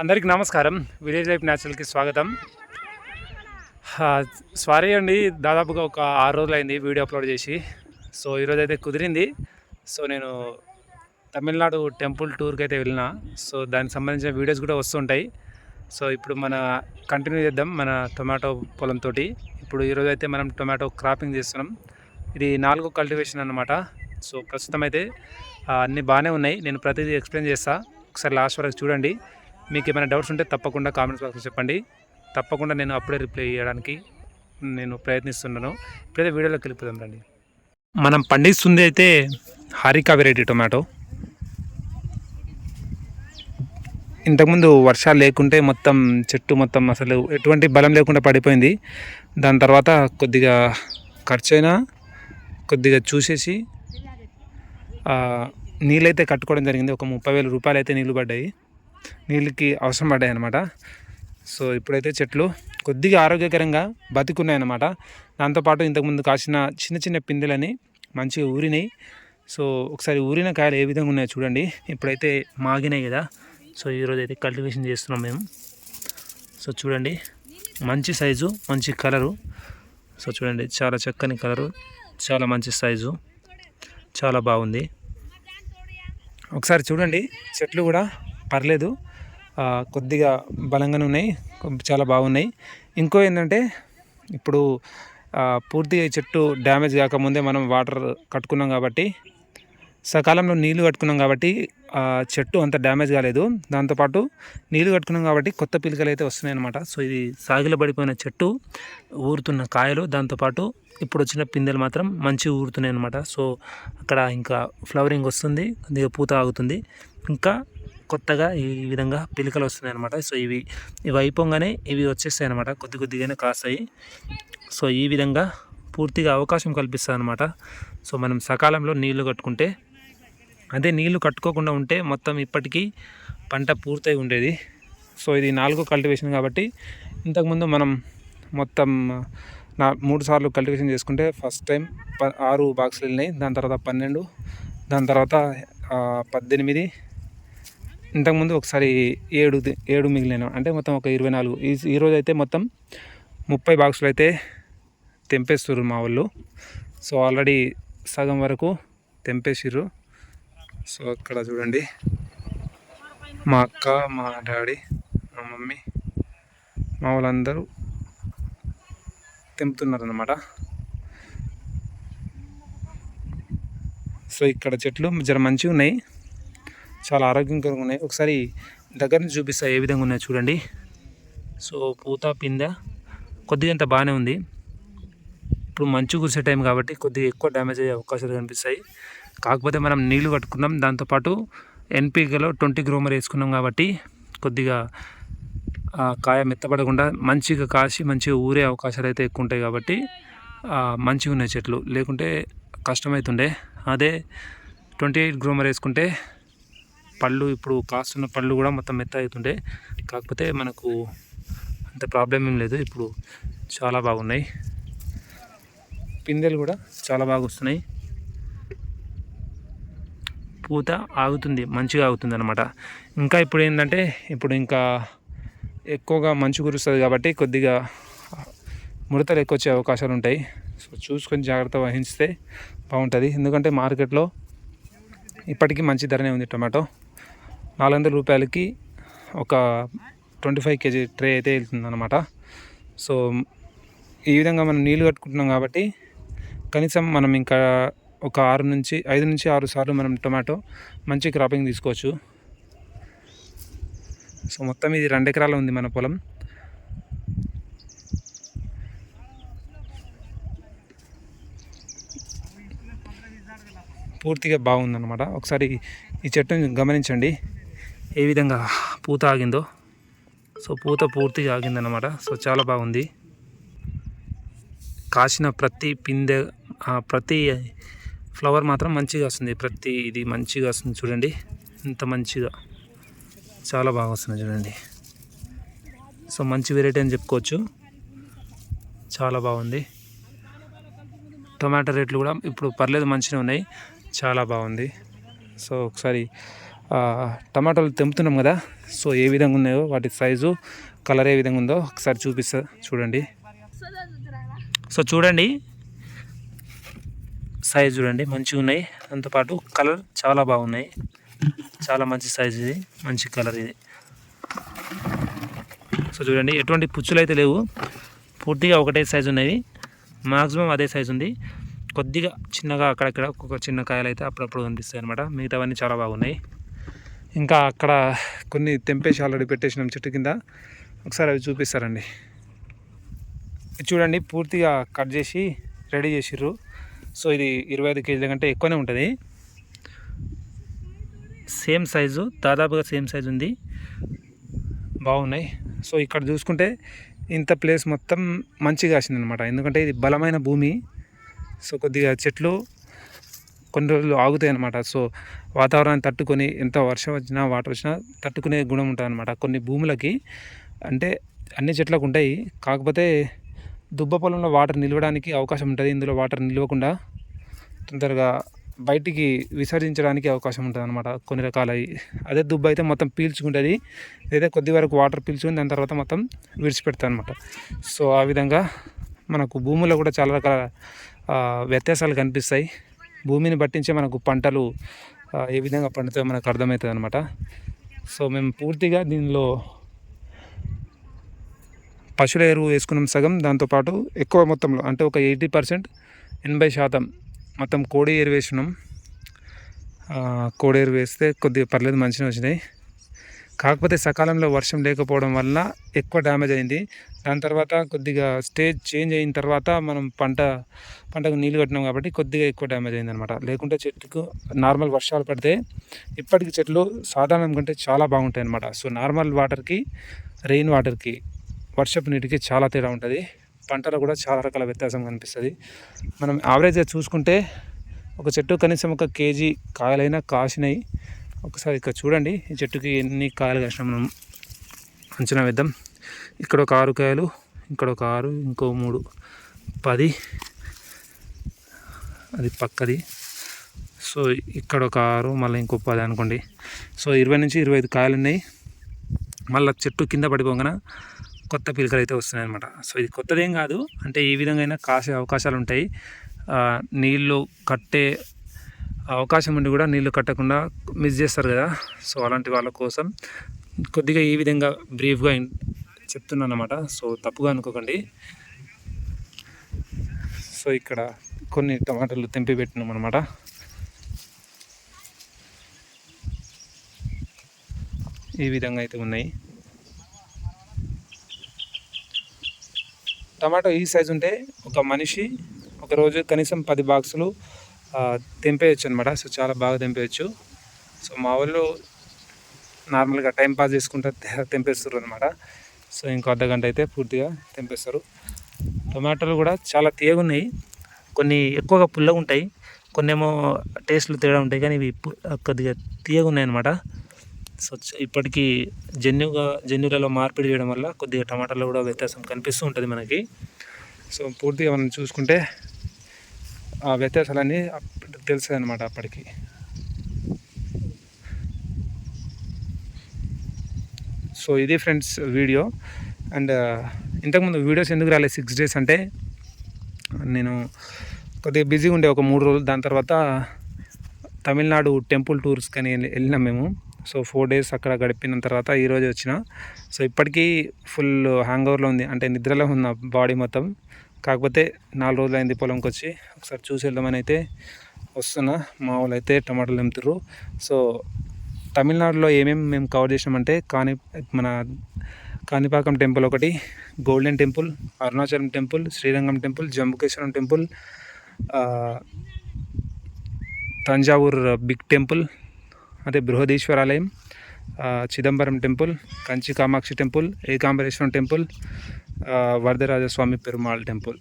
అందరికీ నమస్కారం. Village life న్యాచురల్కి స్వాగతం. సారీ అండి దాదాపుగా ఒక ఆరు రోజులు అయింది వీడియో అప్లోడ్ చేసి. సో ఈరోజు అయితే కుదిరింది. సో నేను తమిళనాడు టెంపుల్ టూర్కి అయితే వెళ్ళిన. సో దానికి సంబంధించిన వీడియోస్ కూడా వస్తుంటాయి. సో ఇప్పుడు మన కంటిన్యూ చేద్దాం మన టొమాటో పొలంతో ఇప్పుడు ఈరోజు అయితే మనం టొమాటో క్రాపింగ్ చేస్తున్నాం. ఇది నాలుగో కల్టివేషన్ అనమాట సో ప్రస్తుతం అయితే అన్నీ బాగానే ఉన్నాయి. నేను ప్రతిదీ ఎక్స్ప్లెయిన్ చేస్తాను ఒకసారి లాస్ట్ వరకు చూడండి. మీకు ఏమైనా డౌట్స్ ఉంటే తప్పకుండా కామెంట్స్ బాక్స్లో చెప్పండి. తప్పకుండా నేను అప్పుడే రిప్లై చేయడానికి నేను ప్రయత్నిస్తున్నాను. ఇప్పుడైతే వీడియోలోకి వెళ్ళిపోదాం రండి. మనం పండిస్తుంది అయితే హారికా వెరైటీ టొమాటో. ఇంతకుముందు వర్షాలు లేకుంటే మొత్తం చెట్టు మొత్తం అసలు ఎటువంటి బలం లేకుండా పడిపోయింది. దాని తర్వాత కొద్దిగా ఖర్చు అయినా కొద్దిగా చూసేసి నీళ్ళైతే కట్టుకోవడం జరిగింది. ఒక ముప్పై వేల రూపాయలు అయితే నీళ్ళు పడ్డాయి. నీళ్ళకి అవసరం పడ్డాయి అనమాట సో ఇప్పుడైతే చెట్లు కొద్దిగా ఆరోగ్యకరంగా బతికున్నాయి అన్నమాట దాంతోపాటు ఇంతకుముందు కాసిన చిన్న చిన్న పిందెలని మంచిగా ఊరినాయి. సో ఒకసారి ఊరిన కాయలు ఏ విధంగా ఉన్నాయో చూడండి. ఇప్పుడైతే మాగినాయి కదా. సో ఈరోజు అయితే కల్టివేషన్ చేస్తున్నాం మేము. సో చూడండి. మంచి సైజు మంచి కలరు. సో చూడండి. చాలా చక్కని కలరు. చాలా మంచి సైజు. చాలా బాగుంది. ఒకసారి చూడండి. చెట్లు కూడా పర్లేదు. కొద్దిగా బలంగానే ఉన్నాయి. చాలా బాగున్నాయి. ఇంకో ఏంటంటే ఇప్పుడు పూర్తిగా ఈ చెట్టు డ్యామేజ్ కాకముందే మనం వాటర్ కట్టుకున్నాం కాబట్టి సకాలంలో నీళ్ళు కట్టుకున్నాం కాబట్టి చెట్టు అంత డ్యామేజ్ కాలేదు. దాంతోపాటు నీళ్ళు కట్టుకున్నాం కాబట్టి కొత్త పిలకలు అయితే వస్తున్నాయి అనమాట సో ఇది సాగిల పడిపోయిన చెట్టు ఊరుతున్న కాయలు. దాంతోపాటు ఇప్పుడు వచ్చిన పిందెలు మాత్రం మంచిగా ఊరుతున్నాయి అనమాట సో అక్కడ ఇంకా ఫ్లవరింగ్ వస్తుంది. కొద్దిగా పూత ఆగుతుంది. ఇంకా కొత్తగా ఈ విధంగా పిలికలు వస్తున్నాయి అనమాట సో ఇవి ఇవి అయిపోగానే ఇవి వచ్చేస్తాయి అనమాట కొద్ది కొద్దిగానే కాస్తాయి. సో ఈ విధంగా పూర్తిగా అవకాశం కల్పిస్తుంది అనమాట సో మనం సకాలంలో నీళ్ళు కట్టుకుంటే అదే నీళ్ళు కట్టుకోకుండా ఉంటే మొత్తం ఇప్పటికీ పంట పూర్తయి ఉండేది. సో ఇది నాలుగో కల్టివేషన్ కాబట్టి ఇంతకుముందు మనం మొత్తం నా మూడు సార్లు కల్టివేషన్ చేసుకుంటే ఫస్ట్ టైం ప ఆరు బాక్సులు వెళ్ళినాయి. దాని తర్వాత పన్నెండు దాని తర్వాత పద్దెనిమిది ఇంతకుముందు ఒకసారి ఏడు ఏడు మిగిలిన అంటే మొత్తం ఒక ఇరవై నాలుగు. ఈ ఈరోజు అయితే మొత్తం ముప్పై బాక్సులు అయితే తెంపేస్తుర్రు మా వాళ్ళు. సో ఆల్రెడీ సగం వరకు తెంపేసిర్రు. సో అక్కడ చూడండి. మా అక్క మా డాడీ మా మమ్మీ మా వాళ్ళందరూ తెంపుతున్నారు అన్నమాట సో ఇక్కడ చెట్లు జర మంచిగా ఉన్నాయి చాలా ఆరోగ్యకరంగా ఉన్నాయి. ఒకసారి దగ్గర నుంచి చూపిస్తా ఏ విధంగా ఉన్నాయో చూడండి. సో పూత పిందె కొద్దిగా అంత బాగానే ఉంది. ఇప్పుడు మంచు కురిసే టైం కాబట్టి కొద్దిగా ఎక్కువ డ్యామేజ్ అయ్యే అవకాశాలు కనిపిస్తాయి. కాకపోతే మనం నీళ్ళు కట్టుకున్నాం. దాంతోపాటు ఎన్పీకేలో ట్వంటీ గ్రోమర్ వేసుకున్నాం కాబట్టి కొద్దిగా కాయ మెత్తపడకుండా మంచిగా కాసి మంచిగా ఊరే అవకాశాలు అయితే ఎక్కువ ఉంటాయి కాబట్టి మంచిగా ఉన్నాయి చెట్లు. లేకుంటే కష్టమవుతుండే అదే ట్వంటీ ఎయిట్ గ్రోమర్ వేసుకుంటే పళ్ళు ఇప్పుడు కాస్తున్న పళ్ళు కూడా మొత్తం మెత్త అవుతుండే. కాకపోతే మనకు అంత ప్రాబ్లం ఏం లేదు. ఇప్పుడు చాలా బాగున్నాయి. పిందెలు కూడా చాలా బాగా వస్తున్నాయి. పూత ఆగుతుంది మంచిగా ఆగుతుంది అనమాట ఇంకా ఇప్పుడు ఏంటంటే ఇప్పుడు ఇంకా ఎక్కువగా మంచు కురుస్తుంది కాబట్టి కొద్దిగా ముడతలు ఎక్కువ వచ్చే అవకాశాలు ఉంటాయి. సో చూసుకొని జాగ్రత్త వహిస్తే బాగుంటుంది. ఎందుకంటే మార్కెట్లో ఇప్పటికీ మంచి ధరనే ఉంది టమాటో. నాలుగు వందల రూపాయలకి ఒక ట్వంటీ ఫైవ్ కేజీ ట్రే అయితే వెళ్తుందన్నమాట. సో ఈ విధంగా మనం నీళ్ళు కట్టుకుంటున్నాం కాబట్టి కనీసం మనం ఇంకా ఒక ఆరు నుంచి ఐదు నుంచి ఆరు సార్లు మనం టొమాటో మంచి క్రాపింగ్ తీసుకోవచ్చు. సో మొత్తం ఇది రెండు ఎకరాలు ఉంది మన పొలం. పూర్తిగా బాగుందన్నమాట. ఒకసారి ఈ చెట్టును గమనించండి. ఏ విధంగా పూత ఆగిందో. సో పూత పూర్తిగా ఆగిందన్నమాట. సో చాలా బాగుంది. కాసిన ప్రతి పిందె ప్రతి ఫ్లవర్ మాత్రం మంచిగా వస్తుంది. ప్రతి ఇది మంచిగా వస్తుంది చూడండి. ఇంత మంచిగా. చాలా బాగా వస్తుంది చూడండి. సో మంచి వెరైటీ అని చెప్పుకోవచ్చు. చాలా బాగుంది. టొమాటో రేట్లు కూడా ఇప్పుడు పర్లేదు మంచిగా ఉన్నాయి. చాలా బాగుంది. సో ఒకసారి టమాటాలు తెంపుతున్నాం కదా. సో ఏ విధంగా ఉన్నాయో వాటి సైజు కలర్ ఏ విధంగా ఉందో ఒకసారి చూపిస్తా చూడండి. సో చూడండి. సైజ్ చూడండి మంచిగా ఉన్నాయి. దాంతోపాటు కలర్ చాలా బాగున్నాయి. చాలా మంచి సైజ్ ఇది మంచి కలర్ ఇది. సో చూడండి ఎటువంటి పుచ్చులు అయితే లేవు. పూర్తిగా ఒకటే సైజు ఉన్నాయి మాక్సిమం అదే సైజు ఉంది. కొద్దిగా చిన్నగా అక్కడక్కడ ఒక్కొక్క చిన్న కాయలు అయితే అప్పుడప్పుడు కనిపిస్తాయి అనమాట మిగతావన్నీ చాలా బాగున్నాయి. ఇంకా అక్కడ కొన్ని తెంపేసి ఆల్రెడీ పెట్టేసినాం చెట్టు కింద. ఒకసారి అవి చూపిస్తారండి. చూడండి పూర్తిగా కట్ చేసి రెడీ చేసిర్రు. సో ఇది ఇరవై ఐదు కేజీల కంటే ఎక్కువనే ఉంటుంది. సేమ్ సైజు దాదాపుగా సేమ్ సైజు ఉంది. బాగున్నాయి. సో ఇక్కడ చూసుకుంటే ఇంత ప్లేస్ మొత్తం మంచిగా కాసింది అనమాట ఎందుకంటే ఇది బలమైన భూమి. సో కొద్దిగా చెట్లు కొన్ని రోజులు ఆగుతాయి అనమాట సో వాతావరణాన్ని తట్టుకొని ఎంత వర్షం వచ్చినా వాటర్ వచ్చినా తట్టుకునే గుణం ఉంటుంది అనమాట కొన్ని భూములకి అంటే అన్ని చెట్లకు ఉంటాయి. కాకపోతే దుబ్బ పొలంలో వాటర్ నిలవడానికి అవకాశం ఉంటుంది. ఇందులో వాటర్ నిలవకుండా తొందరగా బయటికి విసర్జించడానికి అవకాశం ఉంటుంది అనమాట కొన్ని రకాల. అదే దుబ్బ అయితే మొత్తం పీల్చుకుంటుంది. ఇదైతే కొద్ది వరకు వాటర్ పీల్చుకుని దాని తర్వాత మొత్తం విడిచిపెడతాను అనమాట సో ఆ విధంగా మనకు భూముల్లో కూడా చాలా రకాల వ్యత్యాసాలు కనిపిస్తాయి. భూమిని బట్టించే మనకు పంటలు ఏ విధంగా పండుతాయో మనకు అర్థమవుతుంది అనమాట సో మేము పూర్తిగా దీనిలో పశువుల ఎరువు వేసుకున్నాం సగం. దాంతోపాటు ఎక్కువ మొత్తంలో అంటే ఒక ఎయిటీ పర్సెంట్ ఎనభై శాతం మొత్తం కోడి ఎరువు వేసినాం కోడి ఎరువు వేస్తే కొద్దిగా పర్లేదు మంచిగా వచ్చినాయి. కాకపోతే సకాలంలో వర్షం లేకపోవడం వల్ల ఎక్కువ డ్యామేజ్ అయింది. దాని తర్వాత కొద్దిగా స్టేజ్ చేంజ్ అయిన తర్వాత మనం పంట పంటకు నీళ్ళు కట్టినాం కాబట్టి కొద్దిగా ఎక్కువ డ్యామేజ్ అయింది అనమాట లేకుంటే చెట్టుకు నార్మల్ వర్షాలు పడితే ఇప్పటికి చెట్లు సాధారణం కంటే చాలా బాగుంటాయి అనమాట సో నార్మల్ వాటర్కి రెయిన్ వాటర్కి వర్షపు నీటికి చాలా తేడా ఉంటుంది. పంటలో కూడా చాలా రకాల వ్యత్యాసం కనిపిస్తుంది. మనం యావరేజ్గా చూసుకుంటే ఒక చెట్టు కనీసం ఒక కేజీ కాయలైనా కాసినాయి. ఒకసారి ఇక్కడ చూడండి. ఈ చెట్టుకి ఎన్ని కాయలు కాసినా మనం? అంచనా వేద్దాం. ఇక్కడ ఒక ఆరు కాయలు ఇక్కడ ఒక ఆరు ఇంకో మూడు పది. అది పక్కది. సో ఇక్కడ ఒక ఆరు మళ్ళీ ఇంకో పది అనుకోండి. సో ఇరవై నుంచి ఇరవై ఐదు కాయలు ఉన్నాయి. మళ్ళీ చెట్టు కింద పడిపోగానే కొత్త పిలకలు అయితే వస్తున్నాయి అనమాట సో ఇది కొత్తదేం కాదు. అంటే ఈ విధంగా అయినా కాసే అవకాశాలు ఉంటాయి. నీళ్ళు కట్టే అవకాశం ఉండి కూడా నీళ్ళు కట్టకుండా మిస్ చేస్తారు కదా. సో అలాంటి వాళ్ళ కోసం కొద్దిగా ఈ విధంగా బ్రీఫ్గా చెప్తున్నాను అనమాట సో తప్పుగా అనుకోకండి. సో ఇక్కడ కొన్ని టమాటాలు తెంపి పెట్టినాం అనమాట ఈ విధంగా అయితే ఉన్నాయి. టమాటో ఈ సైజు ఉంటే ఒక మనిషి ఒక రోజు కనీసం పది బాక్సులు తెంపేయచ్చు అనమాట సో చాలా బాగా తెంపేయచ్చు. సో మా వాళ్ళు నార్మల్గా టైం పాస్ చేసుకుంటూ తెంపేస్తారు అనమాట సో ఇంకో అర్ధ గంట అయితే పూర్తిగా తెంపేస్తారు. టమాటాలు కూడా చాలా తీయగా ఉన్నాయి. కొన్ని ఎక్కువగా పుల్లగా ఉంటాయి. కొన్ని ఏమో టేస్ట్లు తేడా ఉంటాయి. కానీ ఇవి కొద్దిగా తీయగా అనమాట సో ఇప్పటికీ జన్యుగా జన్యులలో మార్పిడి చేయడం వల్ల కొద్దిగా టమాటాలో కూడా వ్యత్యాసం కనిపిస్తూ ఉంటుంది మనకి. సో పూర్తిగా మనం చూసుకుంటే ఆ వ్యత్యాసాలన్నీ అప్పటికి అనమాట అప్పటికి. సో ఇది ఫ్రెండ్స్ వీడియో. అండ్ ఇంతకుముందు వీడియోస్ ఎందుకు రాలేదు సిక్స్ డేస్ అంటే నేను కొద్దిగా బిజీగా ఉండే ఒక మూడు రోజులు దాని తర్వాత తమిళనాడు టెంపుల్ టూర్స్ కానీ వెళ్ళినాం మేము. సో ఫోర్ డేస్ అక్కడ గడిపిన తర్వాత ఈరోజు వచ్చిన. సో ఇప్పటికీ ఫుల్ హ్యాంగ్ ఓవర్లో ఉంది అంటే నిద్రలో ఉన్న బాడీ మొత్తం. కాకపోతే నాలుగు రోజులు అయింది పొలంకి వచ్చి ఒకసారి చూసి వెళ్దామని అయితే వస్తున్నా. మా వాళ్ళు అయితే టమాటాలు తెంపుతారు సో తమిళనాడులో ఏమేమి మేము కవర్ చేసామంటే కాని మన కాణిపాకం టెంపుల్ ఒకటి golden temple Arunachalam temple Srirangam temple Jambukeswaram temple Thanjavur big temple అదే బృహదీశ్వరాలయం ఆలయం Chidambaram temple Kanchi Kamakshi temple Ekambareswaram temple Varadarajaswamy Swamy Perumal temple.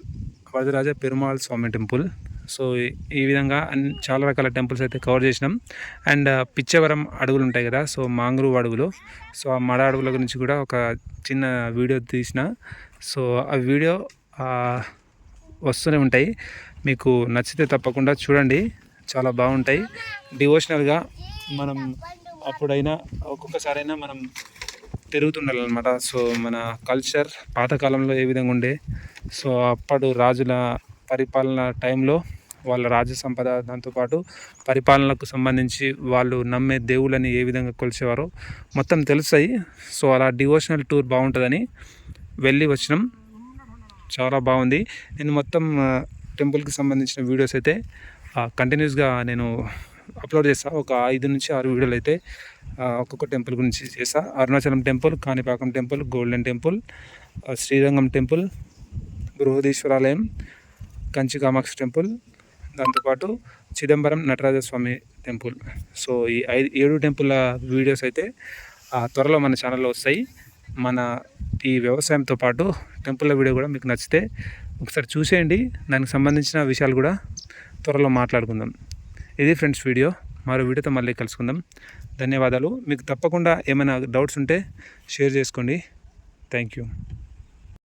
Varadaraja Perumal Swamy temple. So ఈ- విధంగా చాలా రకాల టెంపుల్స్ అయితే కవర్ చేసినాం. అండ్ పిచ్చవరం అడవులు ఉంటాయి కదా సో మాంగ్రూవ్ అడవులు. సో ఆ మడ అడవుల గురించి కూడా ఒక చిన్న వీడియో తీసిన. సో ఆ వీడియో వస్తూనే ఉంటాయి. మీకు నచ్చితే తప్పకుండా చూడండి. చాలా బాగుంటాయి. డివోషనల్గా మనం అప్పుడైనా ఒక్కొక్కసారైనా మనం తిరుగుతుండాలన్నమాట సో మన కల్చర్ పాతకాలంలో ఏ విధంగా ఉండే సో అప్పుడు రాజుల పరిపాలన టైంలో వాళ్ళ రాజ్య సంపద దాంతోపాటు పరిపాలనకు సంబంధించి వాళ్ళు నమ్మే దేవుళ్ళని ఏ విధంగా కొలిచేవారో మొత్తం తెలుస్తాయి. సో అలా డివోషనల్ టూర్ బాగుంటుందని వెళ్ళి వచ్చినాం. చాలా బాగుంది. నేను మొత్తం టెంపుల్కి సంబంధించిన వీడియోస్ అయితే కంటిన్యూస్గా నేను అప్లోడ్ చేస్తా. ఒక ఐదు నుంచి ఆరు వీడియోలు అయితే ఒక్కొక్క టెంపుల్ గురించి చేస్తా. Arunachalam temple Kanipakam temple golden temple Srirangam temple Brihadeeswaralayam Kanchi Kamakshi temple దాంతోపాటు చిదంబరం నటరాజస్వామి టెంపుల్ సో ఈ ఐదు ఏడు టెంపుల్ వీడియోస్ అయితే త్వరలో మన ఛానల్లో వస్తాయి. మన ఈ వ్యవసాయంతో పాటు టెంపుల్ వీడియో కూడా మీకు నచ్చితే ఒకసారి చూసేయండి. దానికి సంబంధించిన విషయాలు కూడా త్వరలో మాట్లాడుకుందాం. ఇది ఫ్రెండ్స్ వీడియో. మరో వీడియోతో మళ్ళీ కలుసుకుందాం. ధన్యవాదాలు. మీకు తప్పకుండా ఏమైనా డౌట్స్ ఉంటే షేర్ చేసుకోండి. Thank you.